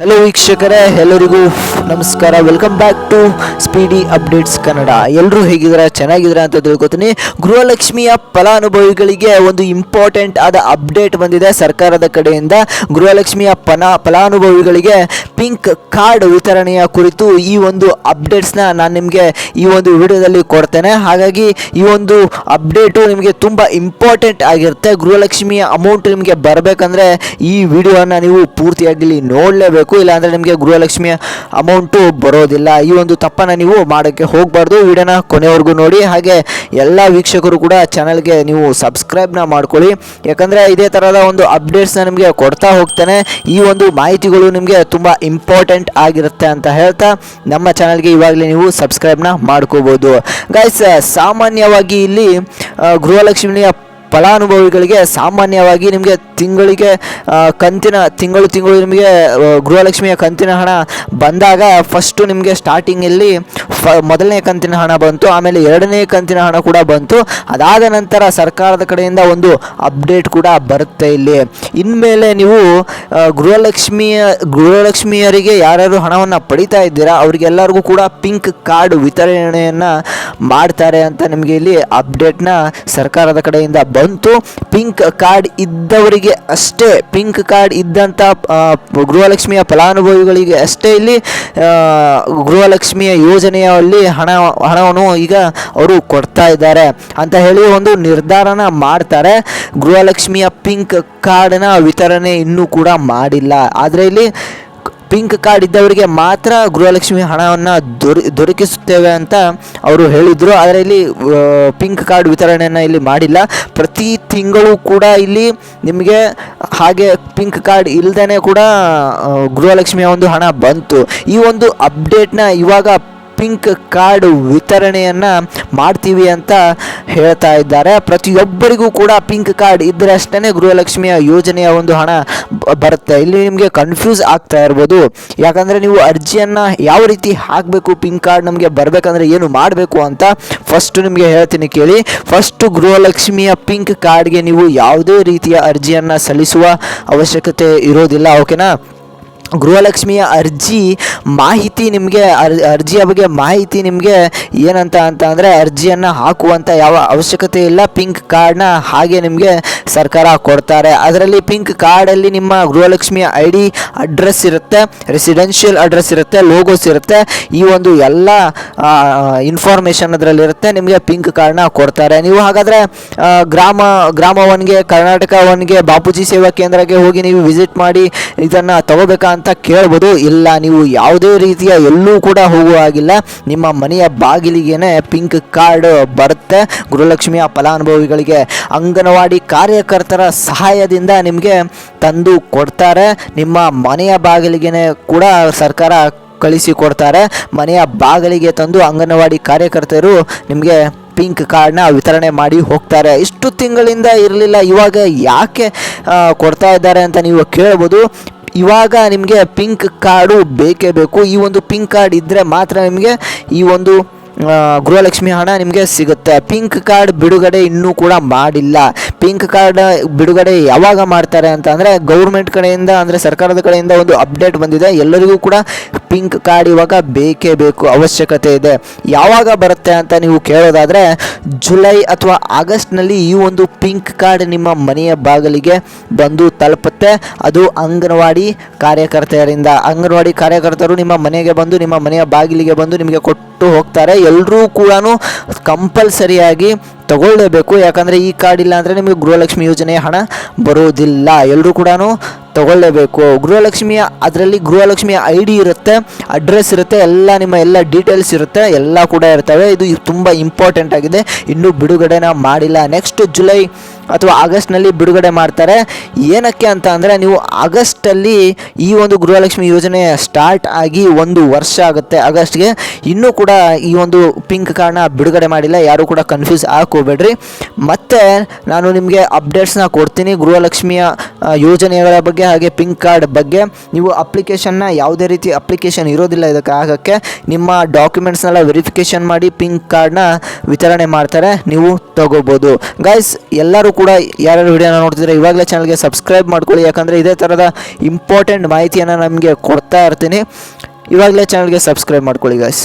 Hello ವೀಕ್ಷಕರೇ, ಎಲ್ಲರಿಗೂ ನಮಸ್ಕಾರ. Welcome back to speedy updates Kannada ಎಲ್ಲರೂ ಹೇಗಿದ್ದೀರಾ? ಚೆನ್ನಾಗಿದ್ದೀರಾ ಅಂತ ತಿಳ್ಕೊತೀನಿ. ಗೃಹಲಕ್ಷ್ಮಿಯ ಫಲಾನುಭವಿಗಳಿಗೆ ಒಂದು ಇಂಪಾರ್ಟೆಂಟ್ ಆದ ಅಪ್ಡೇಟ್ ಬಂದಿದೆ ಸರ್ಕಾರದ ಕಡೆಯಿಂದ. ಗೃಹಲಕ್ಷ್ಮಿಯ ಫಲ ಫಲಾನುಭವಿಗಳಿಗೆ ಪಿಂಕ್ ಕಾರ್ಡ್ ವಿತರಣೆಯ ಕುರಿತು ಈ ಒಂದು ಅಪ್ಡೇಟ್ಸ್ನ ನಾನು ನಿಮಗೆ ಈ ಒಂದು ವಿಡಿಯೋದಲ್ಲಿ ಕೊಡ್ತೇನೆ. ಹಾಗಾಗಿ ಈ ಒಂದು ಅಪ್ಡೇಟು ನಿಮಗೆ ತುಂಬ ಇಂಪಾರ್ಟೆಂಟ್ ಆಗಿರುತ್ತೆ. ಗೃಹಲಕ್ಷ್ಮಿಯ ಅಮೌಂಟ್ ನಿಮಗೆ ಬರಬೇಕಂದ್ರೆ ಈ ವಿಡಿಯೋನ ನೀವು ಪೂರ್ತಿಯಾಗಿ ಇಲ್ಲಿ ನೋಡಲೇಬೇಕು ಇಲ್ಲಾಂದರೆ ನಿಮಗೆ ಗೃಹಲಕ್ಷ್ಮಿಯ ಅಮೌಂಟು ಬರೋದಿಲ್ಲ. ಈ ಒಂದು ತಪ್ಪನ್ನು ನೀವು ಮಾಡೋಕ್ಕೆ ಹೋಗಬಾರ್ದು. ವಿಡಿಯೋನ ಕೊನೆವರೆಗೂ ನೋಡಿ. ಹಾಗೆ ಎಲ್ಲ ವೀಕ್ಷಕರು ಕೂಡ ಚಾನಲ್ಗೆ ನೀವು ಸಬ್ಸ್ಕ್ರೈಬ್ನ ಮಾಡ್ಕೊಳ್ಳಿ. ಯಾಕಂದರೆ ಇದೇ ಥರದ ಒಂದು ಅಪ್ಡೇಟ್ಸ್ನ ನಿಮಗೆ ಕೊಡ್ತಾ ಹೋಗ್ತೇನೆ. ಈ ಒಂದು ಮಾಹಿತಿಗಳು ನಿಮಗೆ ತುಂಬ ಇಂಪಾರ್ಟೆಂಟ್ ಆಗಿರುತ್ತೆ ಅಂತ ಹೇಳ್ತಾ ನಮ್ಮ ಚಾನಲ್ಗೆ ಇವಾಗಲೇ ನೀವು ಸಬ್ಸ್ಕ್ರೈಬ್ನ ಮಾಡ್ಕೋಬೋದು. ಗಾಯ್ಸ್ ಸಾಮಾನ್ಯವಾಗಿ ಇಲ್ಲಿ ಗೃಹಲಕ್ಷ್ಮಿಯ ಫಲಾನುಭವಿಗಳಿಗೆ ಸಾಮಾನ್ಯವಾಗಿ ನಿಮಗೆ ತಿಂಗಳಿಗೆ ಕಂತಿನ, ತಿಂಗಳು ತಿಂಗಳು ನಿಮಗೆ ಗೃಹಲಕ್ಷ್ಮಿಯ ಕಂತಿನ ಹಣ ಬಂದಾಗ ಫಸ್ಟು ನಿಮಗೆ ಸ್ಟಾರ್ಟಿಂಗಲ್ಲಿ ಫ, ಮೊದಲನೇ ಕಂತಿನ ಹಣ ಬಂತು, ಆಮೇಲೆ ಎರಡನೇ ಕಂತಿನ ಹಣ ಕೂಡ ಬಂತು. ಅದಾದ ನಂತರ ಸರ್ಕಾರದ ಕಡೆಯಿಂದ ಒಂದು ಅಪ್ಡೇಟ್ ಕೂಡ ಬರುತ್ತೆ ಇಲ್ಲಿ. ಇನ್ಮೇಲೆ ನೀವು ಗೃಹಲಕ್ಷ್ಮಿಯ, ಗೃಹಲಕ್ಷ್ಮಿಯರಿಗೆ ಯಾರ್ಯಾರು ಹಣವನ್ನು ಪಡಿತಾ ಇದ್ದೀರಾ, ಅವರಿಗೆಲ್ಲರಿಗೂ ಕೂಡ ಪಿಂಕ್ ಕಾರ್ಡ್ ವಿತರಣೆಯನ್ನು ಮಾಡ್ತಾರೆ ಅಂತ ನಿಮಗೆ ಇಲ್ಲಿ ಅಪ್ಡೇಟ್ನ ಸರ್ಕಾರದ ಕಡೆಯಿಂದ ಬಂತು ಪಿಂಕ್ ಕಾರ್ಡ್ ಇದ್ದವರಿಗೆ ಅಷ್ಟೇ, ಪಿಂಕ್ ಕಾರ್ಡ್ ಇದ್ದಂಥ ಗೃಹಲಕ್ಷ್ಮಿಯ ಫಲಾನುಭವಿಗಳಿಗೆ ಅಷ್ಟೇ ಇಲ್ಲಿ ಗೃಹಲಕ್ಷ್ಮಿಯ ಯೋಜನೆಯಲ್ಲಿ ಹಣ, ಹಣವನ್ನು ಈಗ ಅವರು ಕೊಡ್ತಾ ಇದ್ದಾರೆ ಅಂತ ಹೇಳಿ ಒಂದು ನಿರ್ಧಾರನ ಮಾಡ್ತಾರೆ. ಗೃಹಲಕ್ಷ್ಮಿಯ ಪಿಂಕ್ ಕಾರ್ಡ್ನ ವಿತರಣೆ ಇನ್ನೂ ಕೂಡ ಮಾಡಿಲ್ಲ. ಆದರೆ ಇಲ್ಲಿ ಪಿಂಕ್ ಕಾರ್ಡ್ ಇದ್ದವರಿಗೆ ಮಾತ್ರ ಗೃಹಲಕ್ಷ್ಮಿ ಹಣವನ್ನು ದೊರ, ದೊರಕಿಸುತ್ತೇವೆ ಅಂತ ಅವರು ಹೇಳಿದರು. ಆದರೆ ಇಲ್ಲಿ ಪಿಂಕ್ ಕಾರ್ಡ್ ವಿತರಣೆಯನ್ನು ಇಲ್ಲಿ ಮಾಡಿಲ್ಲ. ಪ್ರತಿ ತಿಂಗಳು ಕೂಡ ಇಲ್ಲಿ ನಿಮಗೆ ಹಾಗೆ ಪಿಂಕ್ ಕಾರ್ಡ್ ಇಲ್ಲದೇ ಕೂಡ ಗೃಹಲಕ್ಷ್ಮಿಯ ಒಂದು ಹಣ ಬಂತು. ಈ ಒಂದು ಅಪ್ಡೇಟ್ನ ಇವಾಗ ಪಿಂಕ್ ಕಾರ್ಡ್ ವಿತರಣೆಯನ್ನು ಮಾಡ್ತೀವಿ ಅಂತ ಹೇಳ್ತಾ ಇದ್ದಾರೆ. ಪ್ರತಿಯೊಬ್ಬರಿಗೂ ಕೂಡ ಪಿಂಕ್ ಕಾರ್ಡ್ ಇದ್ದರೆ ಅಷ್ಟೇ ಗೃಹಲಕ್ಷ್ಮಿಯ ಯೋಜನೆಯ ಒಂದು ಹಣ ಬರುತ್ತೆ. ಇಲ್ಲಿ ನಿಮಗೆ ಕನ್ಫ್ಯೂಸ್ ಆಗ್ತಾ ಇರ್ಬೋದು. ಯಾಕಂದರೆ ನೀವು ಅರ್ಜಿಯನ್ನು ಯಾವ ರೀತಿ ಹಾಕಬೇಕು, ಪಿಂಕ್ ಕಾರ್ಡ್ ನಮಗೆ ಬರಬೇಕಂದ್ರೆ ಏನು ಮಾಡಬೇಕು ಅಂತ ಫಸ್ಟ್ ನಿಮಗೆ ಹೇಳ್ತೀನಿ ಕೇಳಿ. ಫಸ್ಟು ಗೃಹಲಕ್ಷ್ಮಿಯ ಪಿಂಕ್ ಕಾರ್ಡ್ಗೆ ನೀವು ಯಾವುದೇ ರೀತಿಯ ಅರ್ಜಿಯನ್ನು ಸಲ್ಲಿಸುವ ಅವಶ್ಯಕತೆ ಇರೋದಿಲ್ಲ ಓಕೆನಾ ಗೃಹಲಕ್ಷ್ಮಿಯ ಅರ್ಜಿ ಮಾಹಿತಿ ನಿಮಗೆ, ಅರ್, ಅರ್ಜಿಯ ಬಗ್ಗೆ ಮಾಹಿತಿ ನಿಮಗೆ ಏನಂತ ಅಂತ ಅಂದರೆ ಅರ್ಜಿಯನ್ನು ಹಾಕುವಂಥ ಯಾವ ಅವಶ್ಯಕತೆ ಇಲ್ಲ. ಪಿಂಕ್ ಕಾರ್ಡ್ನ ಹಾಗೆ ನಿಮಗೆ ಸರ್ಕಾರ ಕೊಡ್ತಾರೆ. ಅದರಲ್ಲಿ ಪಿಂಕ್ ಕಾರ್ಡಲ್ಲಿ ನಿಮ್ಮ ಗೃಹಲಕ್ಷ್ಮಿಯ ಐ ಡಿ ಅಡ್ರೆಸ್ ಇರುತ್ತೆ ರೆಸಿಡೆನ್ಷಿಯಲ್ ಅಡ್ರೆಸ್ ಇರುತ್ತೆ ಲೋಗೋಸ್ ಇರುತ್ತೆ. ಈ ಒಂದು ಎಲ್ಲ ಇನ್ಫಾರ್ಮೇಷನ್ ಅದರಲ್ಲಿರುತ್ತೆ. ನಿಮಗೆ ಪಿಂಕ್ ಕಾರ್ಡ್ನ ಕೊಡ್ತಾರೆ. ನೀವು ಹಾಗಾದರೆ ಗ್ರಾಮ ಗ್ರಾಮ ಒನ್ಗೆ ಕರ್ನಾಟಕ ಒನ್ಗೆ ಬಾಪೂಜಿ ಸೇವಾ ಕೇಂದ್ರಕ್ಕೆ ಹೋಗಿ ನೀವು ವಿಸಿಟ್ ಮಾಡಿ ಇದನ್ನು ತಗೋಬೇಕಾ ಅಂತ ಕೇಳ್ಬೋದು. ಇಲ್ಲ, ನೀವು ಯಾವುದೇ ರೀತಿಯ ಎಲ್ಲೂ ಕೂಡ ಹೋಗುವ ಹಾಗಿಲ್ಲ. ನಿಮ್ಮ ಮನೆಯ ಬಾಗಿಲಿಗೇನೆ ಪಿಂಕ್ ಕಾರ್ಡ್ ಬರುತ್ತೆ. ಗೃಹಲಕ್ಷ್ಮಿಯ ಫಲಾನುಭವಿಗಳಿಗೆ ಅಂಗನವಾಡಿ ಕಾರ್ಯಕರ್ತರ ಸಹಾಯದಿಂದ ನಿಮಗೆ ತಂದು ಕೊಡ್ತಾರೆ. ನಿಮ್ಮ ಮನೆಯ ಬಾಗಿಲಿಗೇನೆ ಕೂಡ ಸರ್ಕಾರ ಕಳಿಸಿಕೊಡ್ತಾರೆ ಮನೆಯ ಬಾಗಿಲಿಗೆ ತಂದು ಅಂಗನವಾಡಿ ಕಾರ್ಯಕರ್ತರು ನಿಮಗೆ ಪಿಂಕ್ ಕಾರ್ಡ್ನ ವಿತರಣೆ ಮಾಡಿ ಹೋಗ್ತಾರೆ. ಇಷ್ಟು ತಿಂಗಳಿಂದ ಇರಲಿಲ್ಲ, ಇವಾಗ ಯಾಕೆ ಕೊಡ್ತಾ ಇದ್ದಾರೆ ಅಂತ ನೀವು ಕೇಳ್ಬೋದು. ಇವಾಗ ನಿಮಗೆ ಪಿಂಕ್ ಕಾರ್ಡು ಬೇಕೇ ಬೇಕು. ಈ ಒಂದು ಪಿಂಕ್ ಕಾರ್ಡ್ ಇದ್ದರೆ ಮಾತ್ರ ನಿಮಗೆ ಈ ಒಂದು ಗೃಹಲಕ್ಷ್ಮಿ ಹಣ ನಿಮಗೆ ಸಿಗುತ್ತೆ. ಪಿಂಕ್ ಕಾರ್ಡ್ ಬಿಡುಗಡೆ ಇನ್ನೂ ಕೂಡ ಮಾಡಿಲ್ಲ. ಪಿಂಕ್ ಕಾರ್ಡ್ ಬಿಡುಗಡೆ ಯಾವಾಗ ಮಾಡ್ತಾರೆ ಅಂತ ಅಂದರೆ ಗೌರ್ಮೆಂಟ್ ಕಡೆಯಿಂದ, ಅಂದರೆ ಸರ್ಕಾರದ ಕಡೆಯಿಂದ ಒಂದು ಅಪ್ಡೇಟ್ ಬಂದಿದೆ. ಎಲ್ಲರಿಗೂ ಕೂಡ ಪಿಂಕ್ ಕಾರ್ಡ್ ಇವಾಗ ಬೇಕೇ ಬೇಕು, ಅವಶ್ಯಕತೆ ಇದೆ. ಯಾವಾಗ ಬರುತ್ತೆ ಅಂತ ನೀವು ಕೇಳೋದಾದರೆ, ಜುಲೈ ಅಥವಾ ಆಗಸ್ಟ್ನಲ್ಲಿ ಈ ಒಂದು ಪಿಂಕ್ ಕಾರ್ಡ್ ನಿಮ್ಮ ಮನೆಯ ಬಾಗಿಲಿಗೆ ಬಂದು ತಲುಪುತ್ತೆ. ಅದು ಅಂಗನವಾಡಿ ಕಾರ್ಯಕರ್ತೆಯರಿಂದ. ಅಂಗನವಾಡಿ ಕಾರ್ಯಕರ್ತರು ನಿಮ್ಮ ಮನೆಗೆ ಬಂದು, ನಿಮ್ಮ ಮನೆಯ ಬಾಗಿಲಿಗೆ ಬಂದು ನಿಮಗೆ ಕೊಟ್ಟು ಹೋಗ್ತಾರೆ. ಎಲ್ಲರೂ ಕೂಡ ಕಂಪಲ್ಸರಿಯಾಗಿ ತಗೊಳ್ಳೇಬೇಕು. ಯಾಕಂದರೆ ಈ ಕಾರ್ಡ್ ಇಲ್ಲ ಅಂದರೆ ನಿಮಗೆ ಗೃಹಲಕ್ಷ್ಮಿ ಯೋಜನೆಯ ಹಣ ಬರೋದಿಲ್ಲ. ಎಲ್ಲರೂ ಕೂಡ ತಗೊಳ್ಳೇಬೇಕು. ಗೃಹಲಕ್ಷ್ಮಿಯ ಅದರಲ್ಲಿ ಗೃಹಲಕ್ಷ್ಮಿಯ ಐ ಡಿ ಇರುತ್ತೆ ಅಡ್ರೆಸ್ ಇರುತ್ತೆ, ಎಲ್ಲ ನಿಮ್ಮ ಎಲ್ಲ ಡೀಟೇಲ್ಸ್ ಇರುತ್ತೆ, ಎಲ್ಲ ಕೂಡ ಇರ್ತವೆ. ಇದು ತುಂಬ ಇಂಪಾರ್ಟೆಂಟ್ ಆಗಿದೆ. ಇನ್ನೂ ಬಿಡುಗಡೆನ ಮಾಡಿಲ್ಲ. ನೆಕ್ಸ್ಟ್ ಜುಲೈ ಅಥವಾ ಆಗಸ್ಟ್ನಲ್ಲಿ ಬಿಡುಗಡೆ ಮಾಡ್ತಾರೆ. ಏನಕ್ಕೆ ಅಂತ ಅಂದರೆ ನೀವು ಆಗಸ್ಟಲ್ಲಿ ಈ ಒಂದು ಗೃಹಲಕ್ಷ್ಮಿ ಯೋಜನೆ ಸ್ಟಾರ್ಟ್ ಆಗಿ ಒಂದು ವರ್ಷ ಆಗುತ್ತೆ. ಆಗಸ್ಟ್ಗೆ ಇನ್ನೂ ಕೂಡ ಈ ಒಂದು ಪಿಂಕ್ ಕಾರ್ಡ್ನ ಬಿಡುಗಡೆ ಮಾಡಿಲ್ಲ. ಯಾರೂ ಕೂಡ ಕನ್ಫ್ಯೂಸ್ ಹಾಕೋಬೇಡ್ರಿ ಮತ್ತು ನಾನು ನಿಮಗೆ ಅಪ್ಡೇಟ್ಸ್ನ ಕೊಡ್ತೀನಿ ಗೃಹಲಕ್ಷ್ಮಿಯ ಯೋಜನೆಗಳ ಬಗ್ಗೆ ಹಾಗೆ ಪಿಂಕ್ ಕಾರ್ಡ್ ಬಗ್ಗೆ. ನೀವು ಅಪ್ಲಿಕೇಶನ್ನ ಯಾವುದೇ ರೀತಿ ಅಪ್ಲಿಕೇಶನ್ ಇರೋದಿಲ್ಲ ಇದಕ್ಕೆ ಆಗಕ್ಕೆ. ನಿಮ್ಮ ಡಾಕ್ಯುಮೆಂಟ್ಸ್ನೆಲ್ಲ ವೆರಿಫಿಕೇಷನ್ ಮಾಡಿ ಪಿಂಕ್ ಕಾರ್ಡ್ನ ವಿತರಣೆ ಮಾಡ್ತಾರೆ. ನೀವು ತಗೋಬೋದು. ಗೈಸ್ ಎಲ್ಲರೂ ಕೂಡ ಯಾರ್ಯಾರು ವಿಡಿಯೋನ ನೋಡ್ತಿದ್ರೆ ಇವಾಗಲೇ ಚಾನಲ್ಗೆ ಸಬ್ಸ್ಕ್ರೈಬ್ ಮಾಡ್ಕೊಳ್ಳಿ. ಯಾಕಂದರೆ ಇದೇ ಥರದ ಇಂಪಾರ್ಟೆಂಟ್ ಮಾಹಿತಿಯನ್ನು ನಮಗೆ ಕೊಡ್ತಾ ಇರ್ತೀನಿ. ಇವಾಗಲೇ ಚಾನಲ್ಗೆ ಸಬ್ಸ್ಕ್ರೈಬ್ ಮಾಡ್ಕೊಳ್ಳಿ ಗಾಯ್ಸ್